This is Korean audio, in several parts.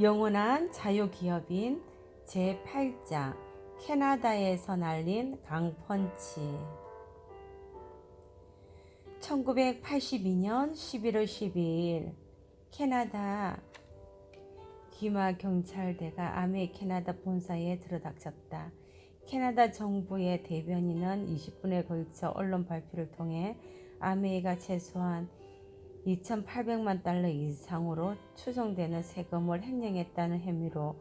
영원한 자유기업인 제8장 캐나다에서 날린 강펀치 1982년 11월 12일 캐나다 기마 경찰대가 아메 캐나다 본사에 들어닥쳤다. 캐나다 정부의 대변인은 20분에 걸쳐 언론 발표를 통해 아메이가 최소한 2,800만 달러 이상으로 추정되는 세금을 횡령했다는 혐의로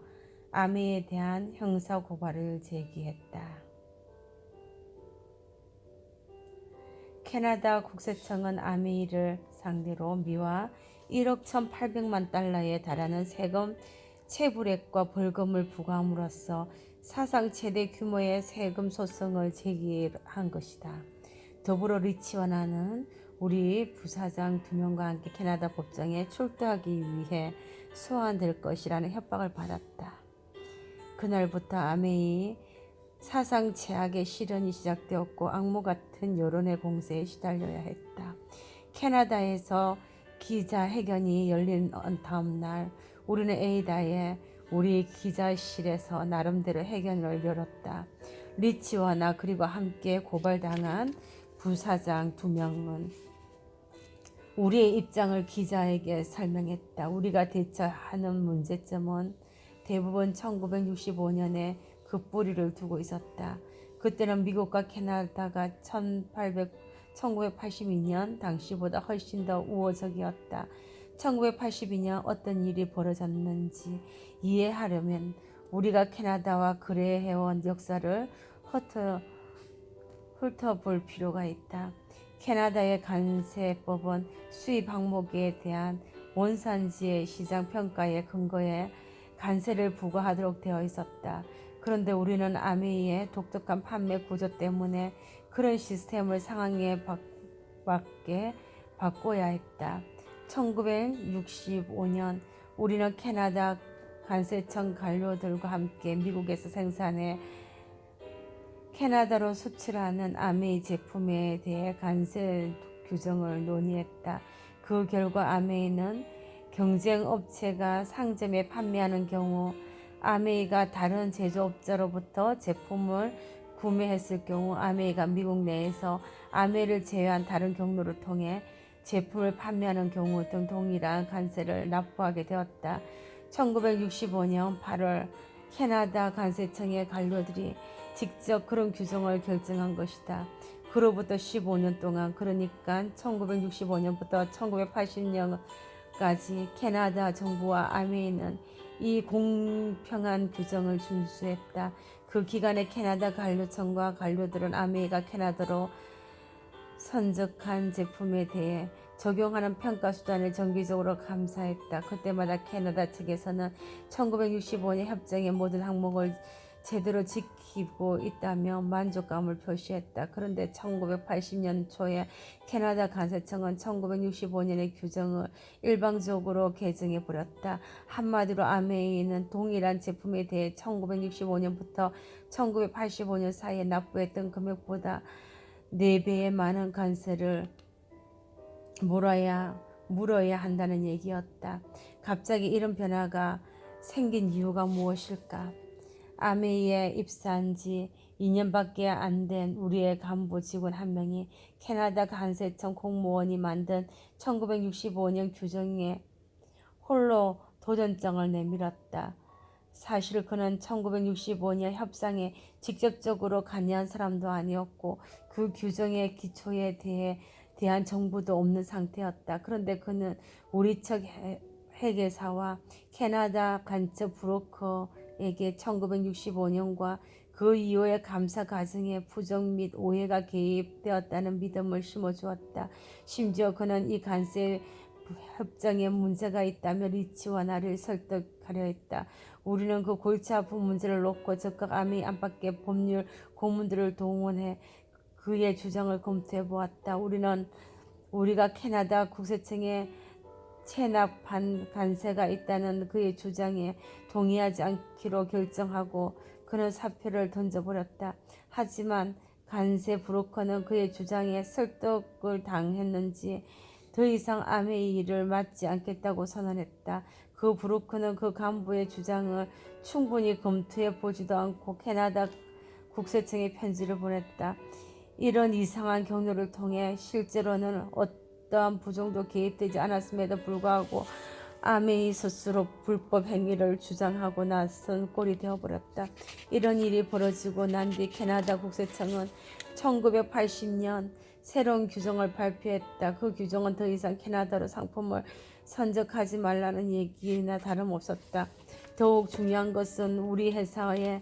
아메이에 대한 형사 고발을 제기했다. 캐나다 국세청은 아메이를 상대로 미화 1억 1,800만 달러에 달하는 세금 체불액과 벌금을 부과함으로써 사상 최대 규모의 세금 소송을 제기한 것이다. 더불어 리치와 나는 우리 부사장 두 명과 함께 캐나다 법정에 출두하기 위해 소환될 것이라는 협박을 받았다. 그날부터 아메이 사상 최악의 시련이 시작되었고 악몽 같은 여론의 공세에 시달려야 했다. 캐나다에서 기자 회견이 열린 다음 날 우리는 에이다에 우리 기자실에서 나름대로 회견을 열었다. 리치와 나 그리고 함께 고발당한 부사장 두 명은 우리의 입장을 기자에게 설명했다. 우리가 대처하는 문제점은 대부분 1965년에 그 뿌리를 두고 있었다. 그때는 미국과 캐나다가 1800, 1982년 당시보다 훨씬 더 우호적이었다. 1982년 어떤 일이 벌어졌는지 이해하려면 우리가 캐나다와 거래해온 역사를 훑어, 훑어볼 필요가 있다. 캐나다의 관세법은 수입 항목에 대한 원산지의 시장 평가에 근거해 관세를 부과하도록 되어 있었다. 그런데 우리는 아메이의 독특한 판매 구조 때문에 그런 시스템을 상황에 맞게 바꿔야 했다. 1965년 우리는 캐나다 관세청 관료들과 함께 미국에서 생산해 캐나다로 수출하는 아메이 제품에 대해 관세 규정을 논의했다. 그 결과 아메이는 경쟁 업체가 상점에 판매하는 경우 아메이가 다른 제조업자로부터 제품을 구매했을 경우 아메이가 미국 내에서 아메이를 제외한 다른 경로를 통해 제품을 판매하는 경우 등 동일한 관세를 납부하게 되었다. 1965년 8월 캐나다 관세청의 관료들이 직접 그런 규정을 결정한 것이다. 그로부터 15년 동안 그러니까 1965년부터 1980년까지 캐나다 정부와 아메이는 이 공평한 규정을 준수했다. 그 기간에 캐나다 관료청과 관료들은 아메이가 캐나다로 선적한 제품에 대해 적용하는 평가 수단을 정기적으로 감사했다. 그때마다 캐나다 측에서는 1965년 협정의 모든 항목을 제대로 지키고 있다며 만족감을 표시했다. 그런데 1980년 초에 캐나다 관세청은 1965년의 규정을 일방적으로 개정해 버렸다. 한마디로 아메이는 동일한 제품에 대해 1965년부터 1985년 사이에 납부했던 금액보다 4배의 많은 관세를 물어야 물어야 한다는 얘기였다. 갑자기 이런 변화가 생긴 이유가 무엇일까? 아메이에 입사한 지 2년밖에 안 된 우리의 간부 직원 한 명이 캐나다 관세청 공무원이 만든 1965년 규정에 홀로 도전장을 내밀었다. 사실 그는 1965년 협상에 직접적으로 관여한 사람도 아니었고 그 규정의 기초에 대해 대한 정보도 없는 상태였다. 그런데 그는 우리 측 회계사와 캐나다 간첩 브로커 에게 1965년과 그 이후의 감사 과정에 부정 및 오해가 개입되었다는 믿음을 심어주었다. 심지어 그는 이 관세 협정에 문제가 있다며 리치와 나를 설득하려 했다. 우리는 그 골치 아픈 문제를 놓고 적극 아미 안팎의 법률 고문들을 동원해 그의 주장을 검토해 보았다. 우리는 우리가 캐나다 국세청에 체납 반 관세가 있다는 그의 주장에 동의하지 않기로 결정하고 그는 사표를 던져버렸다. 하지만 관세 브로커는 그의 주장에 설득을 당했는지 더 이상 아메의 일을 맡지 않겠다고 선언했다. 그 브루크는 그 간부의 주장을 충분히 검토해 보지도 않고 캐나다 국세청에 편지를 보냈다. 이런 이상한 경로를 통해 실제로는 어 떠한 부정도 개입되지 않았음에도 불구하고 아메이 스스로 불법 행위를 주장하고 나선 꼴이 되어버렸다. 이런 일이 벌어지고 난 뒤 캐나다 국세청은 1980년 새로운 규정을 발표했다. 그 규정은 더 이상 캐나다로 상품을 선적하지 말라는 얘기나 다름없었다. 더욱 중요한 것은 우리 회사의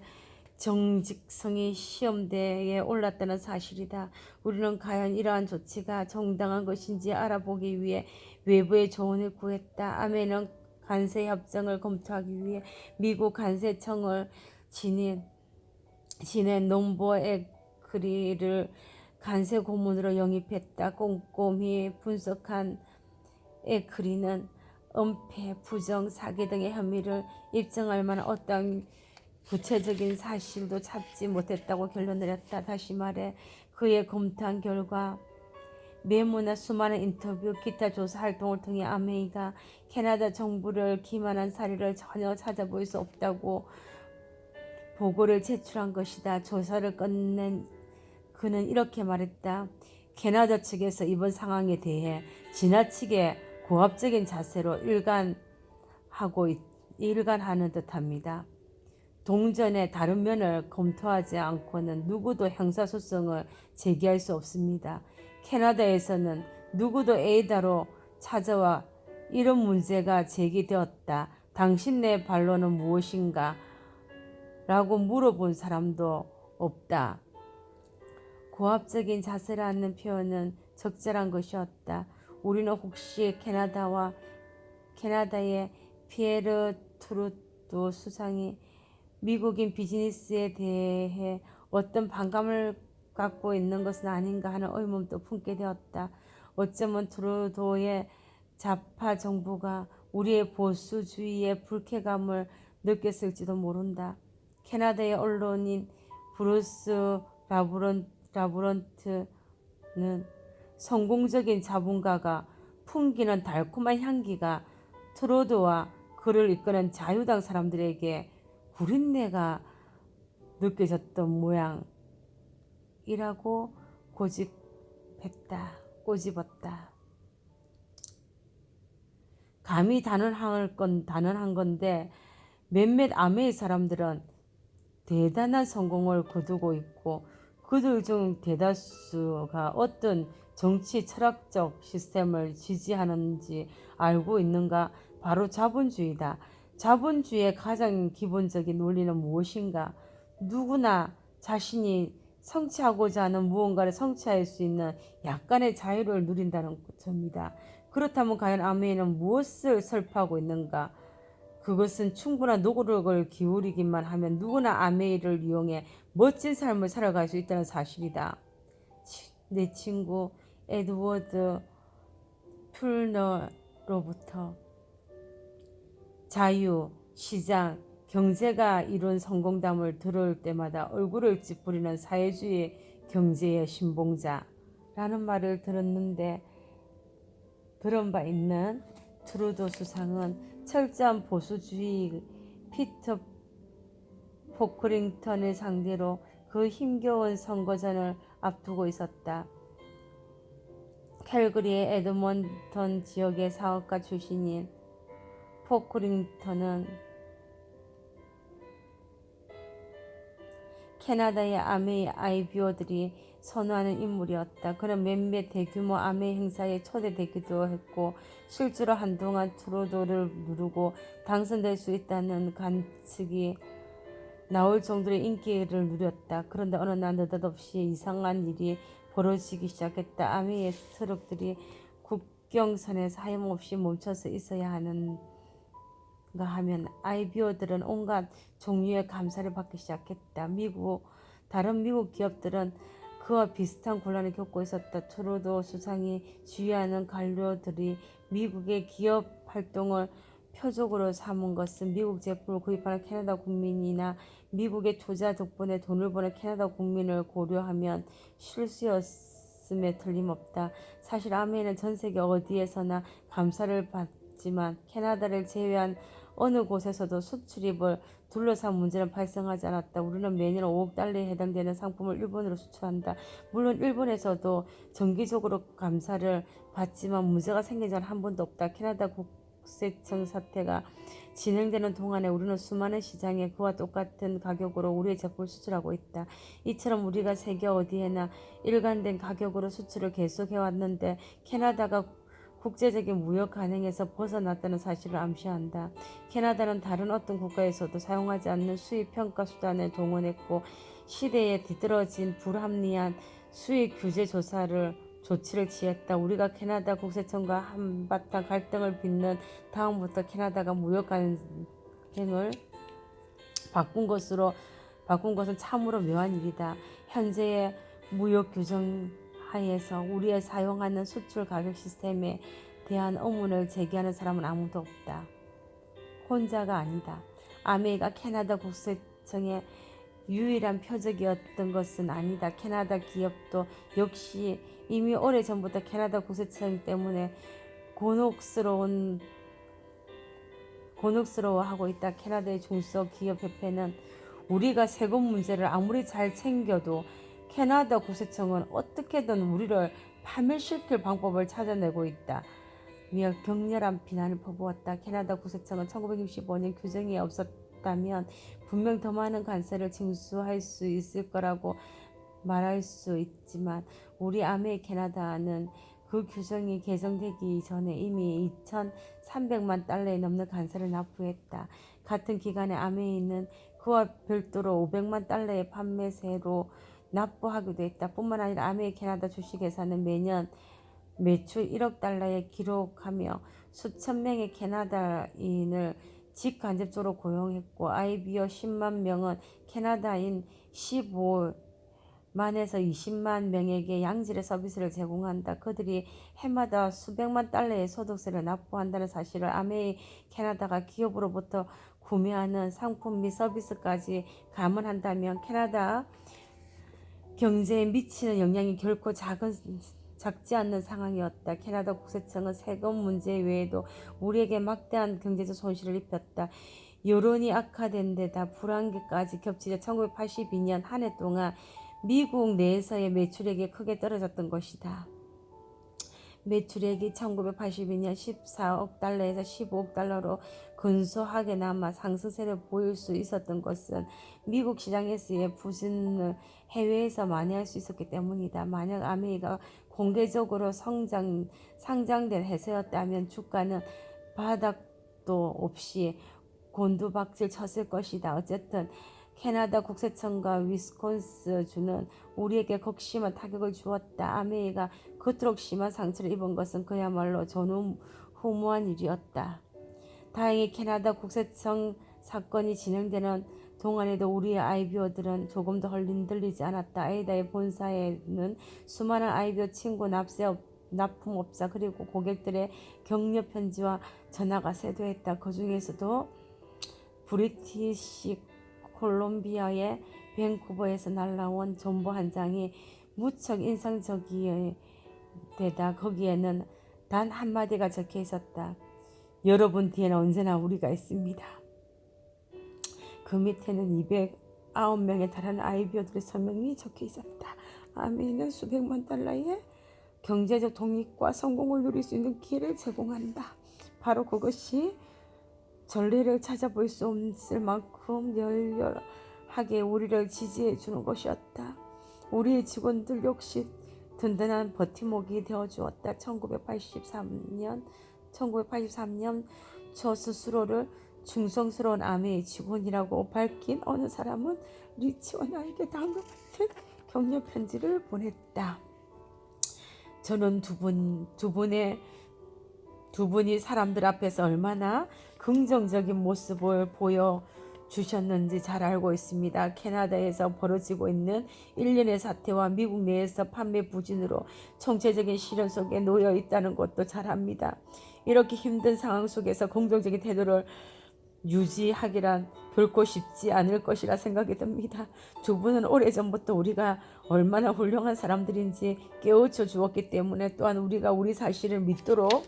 정직성이 시험대에 올랐다는 사실이다. 우리는 과연 이러한 조치가 정당한 것인지 알아보기 위해 외부의 조언을 구했다. 아메는 관세 협정을 검토하기 위해 미국 관세청을 지닌 지낸 농보 에크리를 관세 고문으로 영입했다. 꼼꼼히 분석한 에크리는 은폐, 부정, 사기 등의 혐의를 입증할 만한 어떠한 구체적인 사실도 찾지 못했다고 결론 내렸다. 다시 말해 그의 검토한 결과 메모나 수많은 인터뷰, 기타 조사 활동을 통해 아메이가 캐나다 정부를 기만한 사례를 전혀 찾아볼 수 없다고 보고를 제출한 것이다. 조사를 끝낸 그는 이렇게 말했다. 캐나다 측에서 이번 상황에 대해 지나치게 고압적인 자세로 일관하고 있- 일관하는 듯합니다. 동전의 다른 면을 검토하지 않고는 누구도 형사소송을 제기할 수 없습니다. 캐나다에서는 누구도 에이다로 찾아와 이런 문제가 제기되었다. 당신네 반론은 무엇인가? 라고 물어본 사람도 없다. 고압적인 자세라는 표현은 적절한 것이었다. 우리는 혹시 캐나다와 캐나다의 피에르 트루도 수상이 미국인 비즈니스에 대해 어떤 반감을 갖고 있는 것은 아닌가 하는 의문도 품게 되었다. 어쩌면 트루도의 좌파 정부가 우리의 보수주의에 불쾌감을 느꼈을지도 모른다. 캐나다의 언론인 브루스 라브런, 라브런트는 성공적인 자본가가 풍기는 달콤한 향기가 트로드와 그를 이끄는 자유당 사람들에게 구린내가 느껴졌던 모양이라고 고집했다. 꼬집었다. 감히 단언할 건 단언한 건데 몇몇 아메의 사람들은 대단한 성공을 거두고 있고 그들 중 대다수가 어떤 정치 철학적 시스템을 지지하는지 알고 있는가? 바로 자본주의다. 자본주의의 가장 기본적인 논리는 무엇인가? 누구나 자신이 성취하고자 하는 무언가를 성취할 수 있는 약간의 자유를 누린다는 점이다. 그렇다면 과연 아메이는 무엇을 설파하고 있는가? 그것은 충분한 노력을 기울이기만 하면 누구나 아메이를 이용해 멋진 삶을 살아갈 수 있다는 사실이다. 치- 내 친구 에드워드 풀너로부터 자유, 시장, 경제가 이룬 성공담을 들을 때마다 얼굴을 찌푸리는 사회주의 경제의 신봉자라는 말을 들었는데 들은 바 있는 트루도 수상은 철저한 보수주의 피터 포크링턴을 상대로 그 힘겨운 선거전을 앞두고 있었다. 캘그리의 에드먼턴 지역의 사업가 출신인 포크링턴은 캐나다의 아메이 아이비오들이 선호하는 인물이었다. 그는 몇몇 대규모 아메 행사에 초대되기도 했고 실제로 한동안 트로도를 누르고 당선될 수 있다는 관측이 나올 정도로 인기를 누렸다. 그런데 어느 날 느닷없이 이상한 일이 벌어지기 시작했다. 아메의 트럭들이 국경선에서 하염없이 멈춰서 있어야 하는가 하면 아이비오들은 온갖 종류의 감사를 받기 시작했다. 미국 다른 미국 기업들은 그와 비슷한 곤란을 겪고 있었다. 트루도 수상이 지휘하는 관료들이 미국의 기업 활동을 표적으로 삼은 것은 미국 제품을 구입하는 캐나다 국민이나 미국의 투자 덕분에 돈을 버는 캐나다 국민을 고려하면 실수였, 없음에 틀림없다. 사실 아메이는 전 세계 어디에서나 감사를 받지만 캐나다를 제외한 어느 곳에서도 수출입을 둘러싼 문제는 발생하지 않았다. 우리는 매년 5억 달러에 해당되는 상품을 일본으로 수출한다. 물론 일본에서도 정기적으로 감사를 받지만 문제가 생긴 적은 한 번도 없다. 캐나다 국세청 사태가 진행되는 동안에 우리는 수많은 시장에 그와 똑같은 가격으로 우리의 제품을 수출하고 있다. 이처럼 우리가 세계 어디에나 일관된 가격으로 수출을 계속해왔는데 캐나다가 국제적인 무역 가능에서 벗어났다는 사실을 암시한다. 캐나다는 다른 어떤 국가에서도 사용하지 않는 수입 평가 수단을 동원했고 시대에 뒤떨어진 불합리한 수입 규제 조사를 조치를 취했다. 우리가 캐나다 국세청과 한바탕 갈등을 빚는 다음부터 캐나다가 무역 관행을 바꾼 것으로 바꾼 것은 참으로 묘한 일이다. 현재의 무역 규정 하에서 우리의 사용하는 수출 가격 시스템에 대한 의문을 제기하는 사람은 아무도 없다. 혼자가 아니다. 아메이가 캐나다 국세청의 유일한 표적이었던 것은 아니다. 캐나다 기업도 역시 이미 오래 전부터 캐나다 국세청 때문에 곤혹스러운 곤혹스러워하고 있다. 캐나다의 중소기업협회는 우리가 세금 문제를 아무리 잘 챙겨도 캐나다 국세청은 어떻게든 우리를 파멸시킬 방법을 찾아내고 있다. 위어 격렬한 비난을 퍼부었다. 캐나다 국세청은 1965년 규정이 없었다면 분명 더 많은 관세를 징수할 수 있을 거라고 말할 수 있지만 우리 아메 캐나다는 그 규정이 개정되기 전에 이미 2,300만 달러에 넘는 관세를 납부했다. 같은 기간에 아메이는 그와 별도로 500만 달러의 판매세로 납부하기도 했다. 뿐만 아니라 아메이 캐나다 주식회사는 매년 매출 1억 달러에 기록하며 수천 명의 캐나다인을 직간접적으로 고용했고 아이비어 10만 명은 캐나다인 15만에서 20만 명에게 양질의 서비스를 제공한다. 그들이 해마다 수백만 달러의 소득세를 납부한다는 사실을 아메이 캐나다가 기업으로부터 구매하는 상품 및 서비스까지 감안한다면 캐나다 경제에 미치는 영향이 결코 작은 작지 않는 상황이었다. 캐나다 국세청은 세금 문제 외에도 우리에게 막대한 경제적 손실을 입혔다. 여론이 악화된 데다 불안기까지 겹치자 1982년 한 해 동안 미국 내에서의 매출액이 크게 떨어졌던 것이다. 매출액이 1982년 14억 달러에서 15억 달러로 근소하게 남아 상승세를 보일 수 있었던 것은 미국 시장에서의 부진을 해외에서 만회할 수 있었기 때문이다. 만약 아메리가 공개적으로 성장, 상장된 회사였다면 주가는 바닥도 없이 곤두박질 쳤을 것이다. 어쨌든 캐나다 국세청과 위스콘스 주는 우리에게 극심한 타격을 주었다. 아메이가 그토록 심한 상처를 입은 것은 그야말로 전후무한 일이었다. 다행히 캐나다 국세청 사건이 진행되는 동안에도 우리의 아이비어들은 조금도 흔들리지 않았다. 아이다의 본사에는 수많은 아이비어 친구 납세 납품업자 그리고 고객들의 격려 편지와 전화가 쇄도했다. 그 중에서도 브리티시 콜롬비아의 밴쿠버에서 날라온 정보 한 장이 무척 인상적이되다. 거기에는 단 한마디가 적혀 있었다. 여러분 뒤에는 언제나 우리가 있습니다. 그 밑에는 209명에 달하는 아이비어들의 서명이 적혀 있었다. 아메이는 수백만 달러의 경제적 독립과 성공을 누릴 수 있는 기회를 제공한다. 바로 그것이 전례를 찾아볼 수 없을 만큼 열렬하게 우리를 지지해 주는 것이었다. 우리의 직원들 역시 든든한 버팀목이 되어 주었다. 1983년 1983년 저 스스로를 충성스러운 아메의 직원이라고 밝힌 어느 사람은 리치와 나에게 다음과 같은 격려 편지를 보냈다. 저는 두 분, 두 분의 두 분이 사람들 앞에서 얼마나 긍정적인 모습을 보여 주셨는지 잘 알고 있습니다. 캐나다에서 벌어지고 있는 일련의 사태와 미국 내에서 판매 부진으로 총체적인 시련 속에 놓여 있다는 것도 잘 압니다. 이렇게 힘든 상황 속에서 긍정적인 태도를 유지하기란 결코 쉽지 않을 것이라 생각이 듭니다. 두 분은 오래전부터 우리가 얼마나 훌륭한 사람들인지 깨우쳐 주었기 때문에 또한 우리가 우리 사실을 믿도록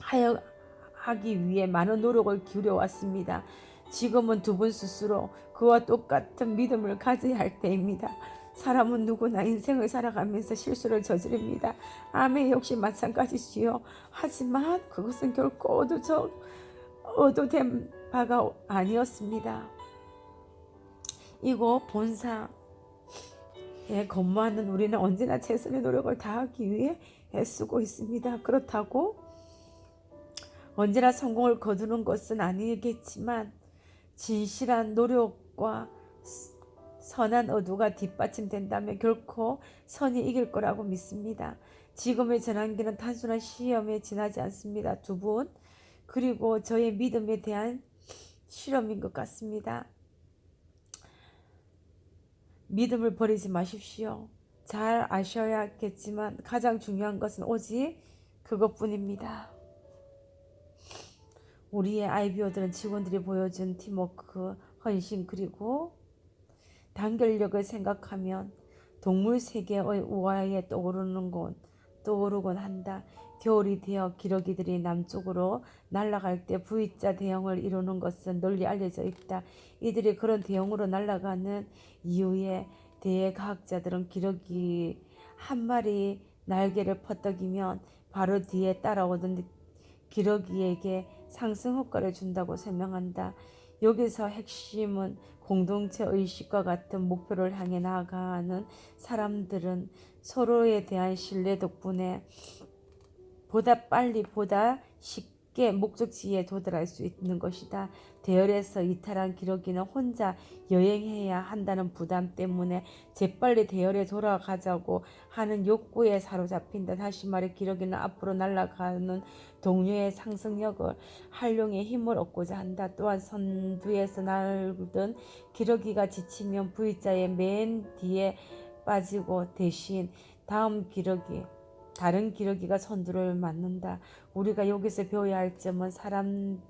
하여 하기 위해 많은 노력을 기울여 왔습니다. 지금은 두 분 스스로 그와 똑같은 믿음을 가져야 할 때입니다. 사람은 누구나 인생을 살아가면서 실수를 저지릅니다. 아멘 역시 마찬가지지요. 하지만 그것은 결코 얻어져 얻어된 바가 아니었습니다. 이곳 본사에 근무하는 우리는 언제나 최선의 노력을 다하기 위해 애쓰고 있습니다. 그렇다고 언제나 성공을 거두는 것은 아니겠지만 진실한 노력과 선한 의도가 뒷받침된다면 결코 선이 이길 거라고 믿습니다. 지금의 전환기는 단순한 시험에 지나지 않습니다. 두 분, 그리고 저의 믿음에 대한 실험인 것 같습니다. 믿음을 버리지 마십시오. 잘 아셔야겠지만 가장 중요한 것은 오직 그것뿐입니다. 우리의 아이비오들은 직원들이 보여준 팀워크, 헌신 그리고 단결력을 생각하면 동물 세계의 우아에 떠오르는 곳 떠오르곤 한다. 겨울이 되어 기러기들이 남쪽으로 날아갈 때 V자 대형을 이루는 것은 널리 알려져 있다. 이들이 그런 대형으로 날아가는 이유에 대해 과학자들은 기러기 한 마리 날개를 퍼떡이면 바로 뒤에 따라오던 기러기에게 상승 효과를 준다고 설명한다. 여기서 핵심은 공동체 의식과 같은 목표를 향해 나아가는 사람들은 서로에 대한 신뢰 덕분에 보다 빨리 보다 쉽게 목적지에 도달할 수 있는 것이다. 대열에서 이탈한 기러기는 혼자 여행해야 한다는 부담 때문에 재빨리 대열에 돌아가자고 하는 욕구에 사로잡힌다. 다시 말해 기러기는 앞으로 날아가는 동료의 상승력을 활용해 힘을 얻고자 한다. 또한 선두에서 날던 기러기가 지치면 V자의 맨 뒤에 빠지고 대신 다음 기러기 다른 기러기가 선두를 맡는다. 우리가 여기서 배워야 할 점은 사람들과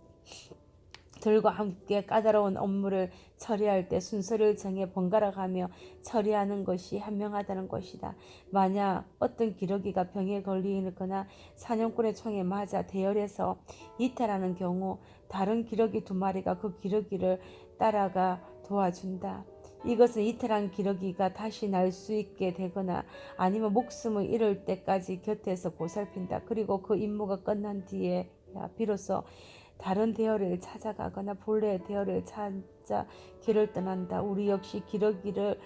함께 까다로운 업무를 처리할 때 순서를 정해 번갈아가며 처리하는 것이 현명하다는 것이다. 만약 어떤 기러기가 병에 걸리거나 사냥꾼의 총에 맞아 대열에서 이탈하는 경우 다른 기러기 두 마리가 그 기러기를 따라가 도와준다. 이것은 이탈한 기러기가 다시 날 수 있게 되거나 아니면 목숨을 잃을 때까지 곁에서 보살핀다. 그리고 그 임무가 끝난 뒤에 비로소 다른 대열을 찾아가거나 본래 대열을 찾아 길을 떠난다. 우리 역시 기러기를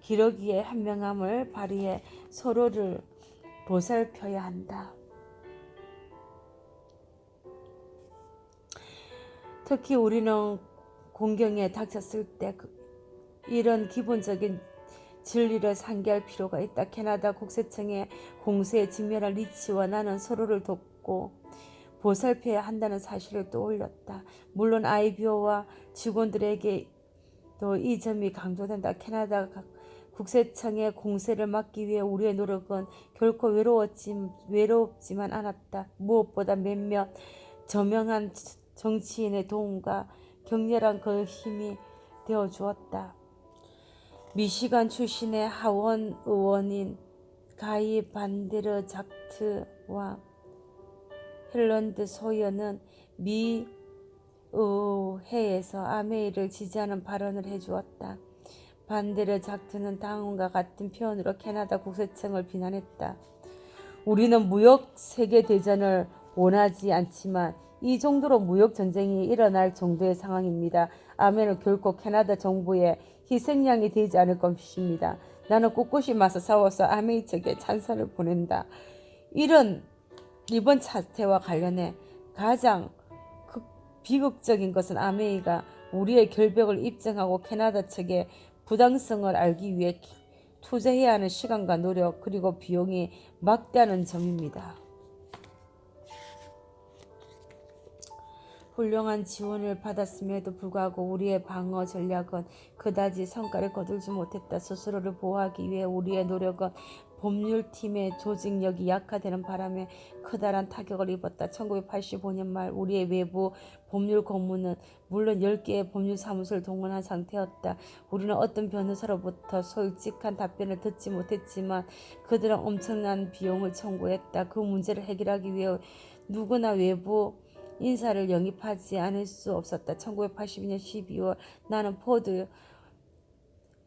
기러기의 한명함을 발휘해 서로를 보살펴야 한다. 특히 우리는 공경에 닥쳤을 때 이런 기본적인 진리를 상기할 필요가 있다. 캐나다 국세청의 공세에 직면한 리치와 나는 서로를 돕고 보살펴야 한다는 사실을 떠올렸다. 물론 아이비오와 직원들에게 또이 점이 강조된다. 캐나다 국세청의 공세를 막기 위해 우리의 노력은 결코 외로웠지, 외롭지만 않았다. 무엇보다 몇몇 저명한 정치인의 도움과 격렬한 그 힘이 되어 주었다. 미시간 출신의 하원 의원인 가이 반데르 작트와 헬런드 소여는 미 의회에서 아메이를 지지하는 발언을 해주었다. 반데르 작트는 다음과 같은 표현으로 캐나다 국세청을 비난했다. 우리는 무역 세계 대전을 원하지 않지만 이 정도로 무역 전쟁이 일어날 정도의 상황입니다. 아멘은 결코 캐나다 정부의 희생양이 되지 않을 것입니다. 나는 꿋꿋이 맞서 싸워서 아메이 측에 찬사를 보낸다. 이런 이번 사태와 관련해 가장 비극적인 것은 아메이가 우리의 결벽을 입증하고 캐나다 측의 부당성을 알기 위해 투자해야 하는 시간과 노력 그리고 비용이 막대하는 점입니다. 훌륭한 지원을 받았음에도 불구하고 우리의 방어 전략은 그다지 성과를 거두지 못했다. 스스로를 보호하기 위해 우리의 노력은 법률팀의 조직력이 약화되는 바람에 커다란 타격을 입었다. 1985년 말 우리의 외부 법률 고문은 물론 10개의 법률 사무소를 동원한 상태였다. 우리는 어떤 변호사로부터 솔직한 답변을 듣지 못했지만 그들은 엄청난 비용을 청구했다. 그 문제를 해결하기 위해 누구나 외부 인사를 영입하지 않을 수 없었다. 1982년 12월 나는 포드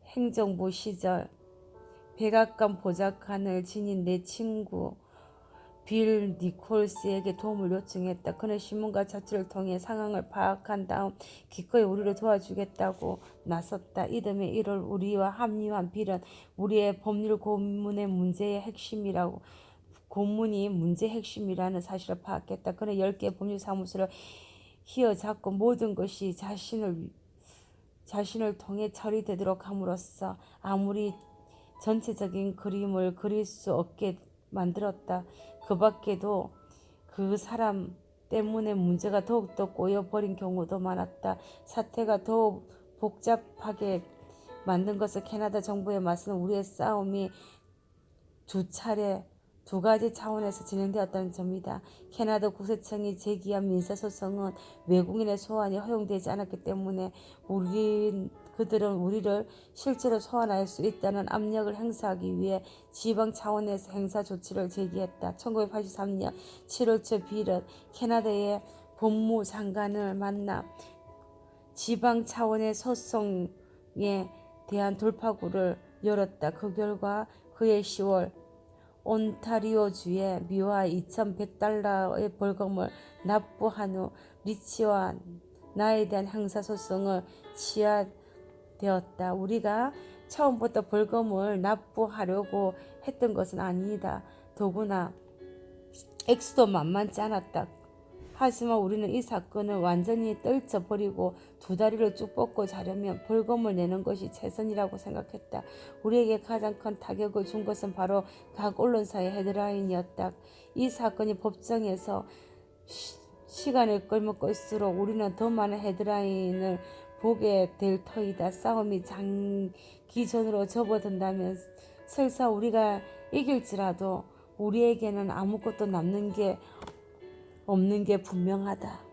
행정부 시절 백악관 보좌관을 지닌 내 친구 빌 니콜스에게 도움을 요청했다. 그는 신문과 잡지를 통해 상황을 파악한 다음 기꺼이 우리를 도와주겠다고 나섰다. 이듬해 1월 우리와 합류한 빌은 우리의 법률 고문의 문제의 핵심이라고 고문이 문제 핵심이라는 사실을 파악했다. 그는 10개 법률 사무소를 휘어잡고 모든 것이 자신을 자신을 통해 처리되도록 함으로써 아무리 전체적인 그림을 그릴 수 없게 만들었다. 그 밖에도 그 사람 때문에 문제가 더욱더 꼬여버린 경우도 많았다. 사태가 더욱 복잡하게 만든 것을 캐나다 정부에 맞서는 우리의 싸움이 두 차례 두 가지 차원에서 진행되었다는 점이다. 캐나다 국세청이 제기한 민사소송은 외국인의 소환이 허용되지 않았기 때문에 우리 그들은 우리를 실제로 소환할 수 있다는 압력을 행사하기 위해 지방 차원에서 행사 조치를 제기했다. 1983년 7월 초 빌은 캐나다의 법무장관을 만나 지방 차원의 소송에 대한 돌파구를 열었다. 그 결과 그해 10월 온타리오주에 미화 2,100달러의 벌금을 납부한 후 리치와 나에 대한 형사 소송을 취하되었다. 우리가 처음부터 벌금을 납부하려고 했던 것은 아니다. 더구나 액수도 만만치 않았다. 하지만 우리는 이 사건을 완전히 떨쳐버리고 두 다리를 쭉 뻗고 자려면 벌금을 내는 것이 최선이라고 생각했다. 우리에게 가장 큰 타격을 준 것은 바로 각 언론사의 헤드라인이었다. 이 사건이 법정에서 시, 시간을 끌면 끌수록 우리는 더 많은 헤드라인을 보게 될 터이다. 싸움이 장기전으로 접어든다면 설사 우리가 이길지라도 우리에게는 아무것도 남는 게 없는 게 분명하다.